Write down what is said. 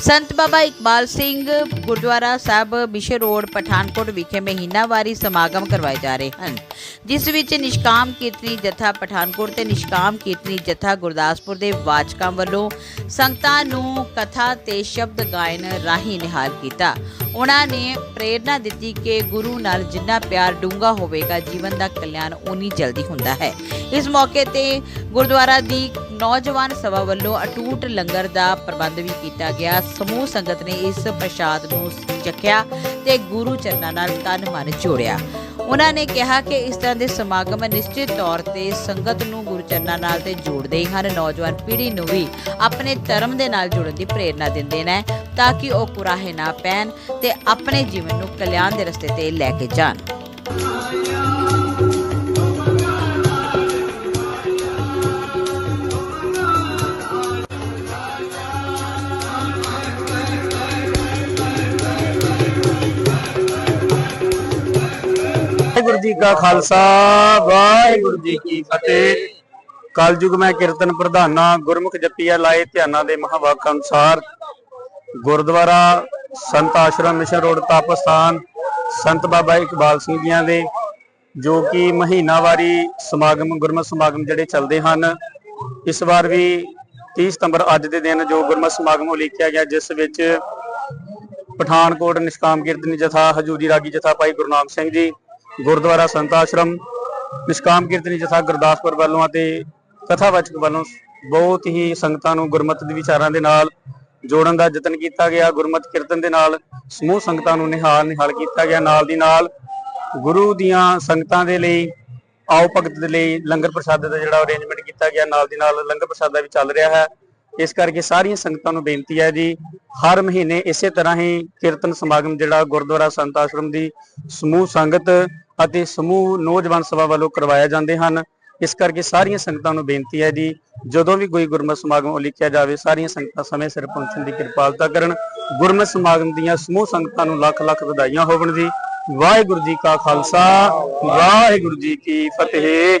ਸੰਤ Baba Iqbal Singh Gurdwara Sahib mission road, Pathankot ਵਿਖੇ ਮਹੀਨਾਵਾਰੀ ਸਮਾਗਮ ਕਰਵਾਏ ਜਾ ਰਹੇ ਹਨ। ਜਿਸ ਵਿੱਚ ਨਿਸ਼ਕਾਮ ਕੀਰਤਨੀ ਜਥਾ ਪਠਾਨਕੋਟ ਤੇ ਨਿਸ਼ਕਾਮ ਕੀਰਤਨੀ ਜਥਾ ਗੁਰਦਾਸਪੁਰ ਦੇ ਵਾਚਕਾਂ ਵੱਲੋਂ ਸੰਗਤਾਂ ਨੂੰ ਕਥਾ ਤੇ ਸ਼ਬਦ ਗਾਇਨ ਰਾਹੀਂ ਨਿਹਾਲ ਕੀਤਾ। ਉਹਨਾਂ ਨੇ ਪ੍ਰੇਰਣਾ ਦਿੱਤੀ ਕਿ ਗੁਰੂ ਨਾਲ ਜਿੰਨਾ ਪਿਆਰ ਡੂੰਘਾ ਹੋਵੇਗਾ, ਜੀਵਨ ਦਾ ਕਲਿਆਣ ਉਨੀ ਜਲਦੀ ਹੁੰਦਾ ਹੈ। ਇਸ ਮੌਕੇ ਤੇ ਗੁਰਦੁਆਰਾ ਦੀ ਨੌਜਵਾਨ ਸਭਾ ਵੱਲੋਂ ਅਟੂਟ ਲੰਗਰ ਦਾ ਪ੍ਰਬੰਧ ਵੀ ਕੀਤਾ ਗਿਆ। ਸਮੂਹ ਸੰਗਤ ਨੇ ਇਸ ਪ੍ਰਸ਼ਾਦ ਨੂੰ ਚੱਖਿਆ ਤੇ ਗੁਰੂ ਚਰਨਾਂ ਨਾਲ ਤਨ ਮਨ ਜੋੜਿਆ। ਉਹਨਾਂ ਨੇ ਕਿਹਾ ਕਿ ਇਸ ਤਰ੍ਹਾਂ ਦੇ ਸਮਾਗਮ ਨਿਸ਼ਚਿਤ ਤੌਰ ਤੇ ਸੰਗਤ ਨੂੰ ਗੁਰੂ ਚਰਨਾਂ ਨਾਲ ਤੇ ਜੋੜਦੇ ਹੀ ਹਨ। ਨੌਜਵਾਨ ਪੀੜ੍ਹੀ ਨੂੰ ਵੀ ਆਪਣੇ ਧਰਮ ਦੇ ਨਾਲ ਜੁੜਨ ਦੀ ਪ੍ਰੇਰਣਾ ਦਿੰਦੇ ਨੇ ਤਾਂ ਕਿ ਉਹ ਕੁਰਾਹੇ ਨਾ ਪੈਣ ਤੇ ਆਪਣੇ ਜੀਵਨ ਨੂੰ ਕਲਿਆਣ ਦੇ ਰਸਤੇ ਤੇ ਲੈ ਕੇ ਜਾਣ। ਜੀ ਕਾ ਖਾਲਸਾ, ਵਾਹਿਗੁਰੂ ਜੀ ਕੀ ਫਤਿਹ। ਕਲਯੁਗ ਮੈਂ ਕੀਰਤਨ ਪ੍ਰਧਾਨਾ, ਗੁਰਮੁਖ ਜਪੀਆ ਲਾਏ ਧਿਆਨਾਂ ਦੇ ਮਹਾਵਾਕ ਅਨੁਸਾਰ। ਗੁਰਦੁਆਰਾ ਸੰਤ ਆਸ਼ਰਮ ਮਿਸ਼ਨ ਰੋਡ ਤਪਸਥਾਨ, ਸੰਤ ਬਾਬਾ ਇਕਬਾਲ ਸਿੰਘ ਜੀਆਂ ਦੇ, ਜੋ ਕਿ ਮਹੀਨਾਵਾਰੀ ਸਮਾਗਮ, ਗੁਰਮਤਿ ਸਮਾਗਮ ਜਿਹੜੇ ਚੱਲਦੇ ਹਨ। ਇਸ ਵਾਰ ਵੀ 30 ਸਤੰਬਰ ਅੱਜ ਦੇ ਦਿਨ ਜੋ ਗੁਰਮਤਿ ਸਮਾਗਮ ਉਲੀਕਿਆ ਗਿਆ, ਜਿਸ ਵਿੱਚ ਪਠਾਨਕੋਟ ਨਿਸ਼ਕਾਮ ਕੀਰਤਨੀ ਜਥਾ, ਹਜੂਰੀ ਰਾਗੀ ਜਥਾ ਭਾਈ ਗੁਰਨਾਮ ਸਿੰਘ ਜੀ ਗੁਰਦੁਆਰਾ ਸੰਤ ਆਸ਼ਰਮ, ਨਿਸ਼ਕਾਮ ਕੀਰਤਨੀ ਜਥਾ ਗੁਰਦਾਸਪੁਰ ਵੱਲੋਂ ਅਤੇ ਕਥਾਵਾਚਕ ਵੱਲੋਂ ਬਹੁਤ ਹੀ ਸੰਗਤਾਂ ਨੂੰ ਗੁਰਮਤਿ ਦੇ ਵਿਚਾਰਾਂ ਦੇ ਨਾਲ ਜੋੜਨ ਦਾ ਯਤਨ ਕੀਤਾ ਗਿਆ। ਗੁਰਮਤਿ ਕੀਰਤਨ ਦੇ ਨਾਲ ਸਮੂਹ ਸੰਗਤਾਂ ਨੂੰ ਨਿਹਾਲ ਨਿਹਾਲ ਕੀਤਾ ਗਿਆ। ਨਾਲ ਦੀ ਨਾਲ ਗੁਰੂ ਦੀਆਂ ਸੰਗਤਾਂ ਦੇ ਲਈ, ਆਓ ਭਗਤ ਦੇ ਲਈ ਲੰਗਰ ਪ੍ਰਸ਼ਾਦ ਦਾ ਜਿਹੜਾ ਅਰੇਂਜਮੈਂਟ ਕੀਤਾ ਗਿਆ। ਨਾਲ ਦੀ ਨਾਲ ਲੰਗਰ ਪ੍ਰਸ਼ਾਦਾ ਵੀ ਚੱਲ ਰਿਹਾ ਹੈ। ਇਸ ਕਰਕੇ ਸਾਰੀਆਂ ਸੰਗਤਾਂ ਨੂੰ ਬੇਨਤੀ ਹੈ ਜੀ, ਹਰ ਮਹੀਨੇ ਇਸੇ ਤਰ੍ਹਾਂ ਹੀ ਕੀਰਤਨ ਸਮਾਗਮ ਜਿਹੜਾ ਗੁਰਦੁਆਰਾ ਸੰਤ ਆਸ਼ਰਮ ਦੀ ਸਮੂਹ ਸੰਗਤ ਅਤੇ ਸਮੂਹ ਨੌਜਵਾਨ ਸਭਾ ਵੱਲੋਂ ਕਰਵਾਏ ਜਾਂਦੇ ਹਨ। ਇਸ ਕਰਕੇ ਸਾਰੀਆਂ ਸੰਗਤਾਂ ਨੂੰ ਬੇਨਤੀ ਹੈ ਜੀ, ਜਦੋਂ ਵੀ ਕੋਈ ਗੁਰਮਤ ਸਮਾਗਮ ਉਲੀਕਿਆ ਜਾਵੇ, ਸਾਰੀਆਂ ਸੰਗਤਾਂ ਸਮੇਂ ਸਿਰ ਪਹੁੰਚਣ ਦੀ ਕਿਰਪਾਲਤਾ ਕਰਨ। ਗੁਰਮਤਿ ਸਮਾਗਮ ਦੀਆਂ ਸਮੂਹ ਸੰਗਤਾਂ ਨੂੰ ਲੱਖ ਲੱਖ ਵਧਾਈਆਂ ਹੋਵਣ ਜੀ। ਵਾਹਿਗੁਰੂ ਜੀ ਕਾ ਖਾਲਸਾ, ਵਾਹਿਗੁਰੂ ਜੀ ਕੀ ਫਤਿਹ।